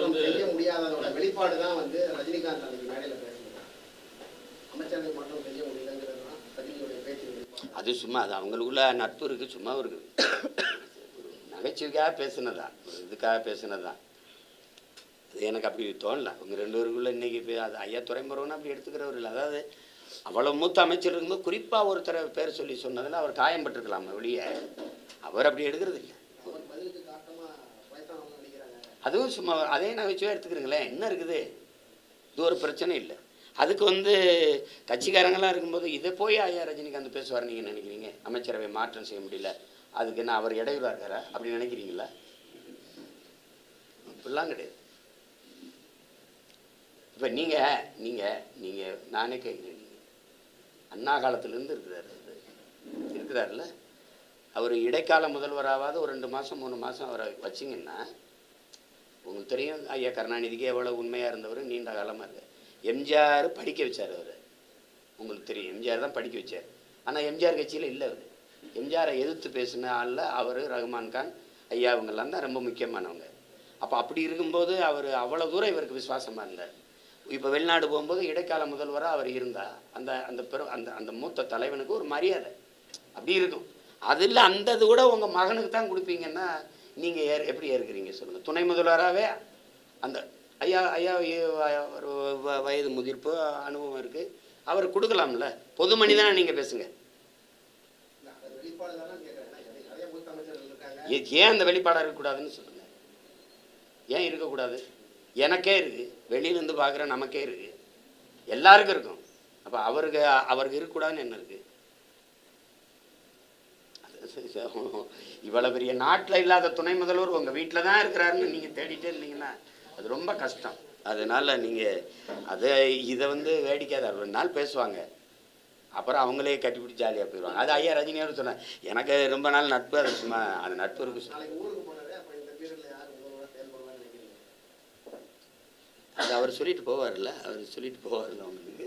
வந்து- செய்ய முடியாததோட வெளிப்பாடு தான் வந்து ரஜினிகாந்த் அன்னைக்கு மேடையில் பேசுனாங்க அமைச்சரவை மாற்றம் செய்ய முடியலங்கிறது தான் ரஜினியுடைய பேச்சு வெளிப்பாடு. அது சும்மா அது அவங்களுக்குள்ள நட்பு இருக்குது சும்மா இருக்குது நகைச்சுவைக்காக பேசுனதா இதுக்காக பேசுனதா. அது எனக்கு அப்படி தோணல. அவங்க ரெண்டு பேருக்குள்ள இன்னைக்கு பே- அது ஐயா துறைமுருகன் அப்படி எடுத்துக்கிறவர் இல்லை. அதாவது அவ்வளோ மூத்த அமைச்சர் இருக்கும்போது குறிப்பாக ஒருத்தரை பேர் சொல்லி சொன்னதில் அவர் காயம்பட்டிருக்கலாம் வெளியே அவர் அப்படி எடுக்கிறது இல்லை. அதுவும் சும்மா அதே நகைச்சுவை எடுத்துக்கிறீங்களேன் என்ன இருக்குது? இது ஒரு பிரச்சனை இல்லை. அதுக்கு வந்து கட்சிக்காரங்களாம் இருக்கும்போது இதை போய் ஐயா ரஜினிகாந்த் பேசுவார் நீங்கள் நினைக்கிறீங்க? அமைச்சரவை மாற்றம் செய்ய முடியல. அதுக்கு என்ன அவர் இடையூறாக இருக்காரா? அப்படி நினைக்கிறீங்களா? அப்படிலாம் கிடையாது. இப்போ நீங்கள் நீங்கள் நீங்கள் நானே கேட்குறேன். நீங்கள் அண்ணா காலத்துலேருந்து இருக்கிறார் அது இருக்கிறாருல்ல அவர் இடைக்கால முதல்வராவது ஒரு ரெண்டு மாதம் மூணு மாதம் அவரை வச்சிங்கன்னா உங்களுக்கு தெரியும் ஐயா கருணாநிதிக்கு எவ்வளோ உண்மையாக இருந்தவர் நீண்ட காலமாக இருக்கு எம்ஜிஆர் படிக்க வச்சார் அவர். உங்களுக்கு தெரியும் எம்ஜிஆர் தான் படிக்க வச்சார். ஆனால் எம்ஜிஆர் கட்சியில் இல்லை அவர். எம்ஜிஆரை எதிர்த்து பேசின ஆளில் அவர் ரஹ்மான் கான் ஐயா இவங்கெல்லாம் தான் ரொம்ப முக்கியமானவங்க. அப்போ அப்படி இருக்கும்போது அவர் அவ்வளோ தூரம் இவருக்கு விசுவாசமாக இருந்தார். இப்போ வெளிநாடு போகும்போது இடைக்கால முதல்வராக அவர் இருந்தா அந்த அந்த பெரும் அந்த அந்த மூத்த தலைவனுக்கு ஒரு மரியாதை. அப்படி இருக்கும். அதில் அந்த இது கூட உங்கள் மகனுக்கு தான் கொடுப்பீங்கன்னா நீங்கள் ஏற எப்படி ஏற்கிறீங்க சொல்லுங்கள் துணை முதல்வராகவே அந்த ஐயா ஐயா ஒரு வ- வயது முதிர்ப்பு அனுபவம் இருக்குது அவர் கொடுக்கலாம்ல? பொது மனிதனா நீங்கள் பேசுங்க. ஏன் அந்த வெளிப்பாடாக இருக்கக்கூடாதுன்னு சொல்லுங்கள் ஏன் இருக்கக்கூடாது? எனக்கே இருக்குது வெளியிலேருந்து பார்க்குற நமக்கே இருக்குது எல்லாருக்கும் இருக்கும். அப்போ அவருக்கு அவருக்கு இருக்கக்கூடாதுன்னு என்ன இருக்குது இவ்வளோ பெரிய நாட்டில் இல்லாத துணை முதல்வர் உங்கள் வீட்டில் தான் இருக்கிறாருன்னு நீங்கள் தேடிட்டே இருந்தீங்கன்னா அது ரொம்ப கஷ்டம். அதனால் நீங்கள் அதை இதை வந்து வேடிக்கையாக தான் ரெண்டு நாள் பேசுவாங்க. அப்புறம் அவங்களே கட்டிப்பிடி ஜாலியாக போயிடுவாங்க அது ஐயா ரஜினியோடு சொன்னேன் எனக்கு ரொம்ப நாள் நட்பு அது சும்மா அந்த நட்பு இருக்கு. அது அவர் சொல்லிட்டு போவார்ல அவர் சொல்லிட்டு போவார்ல அவங்களுக்கு.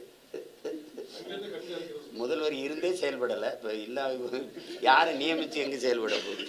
முதல்வர் இருந்தே செயல்படலை. இப்போ இல்லாத யாரை நியமித்து எங்கே செயல்பட போகுது?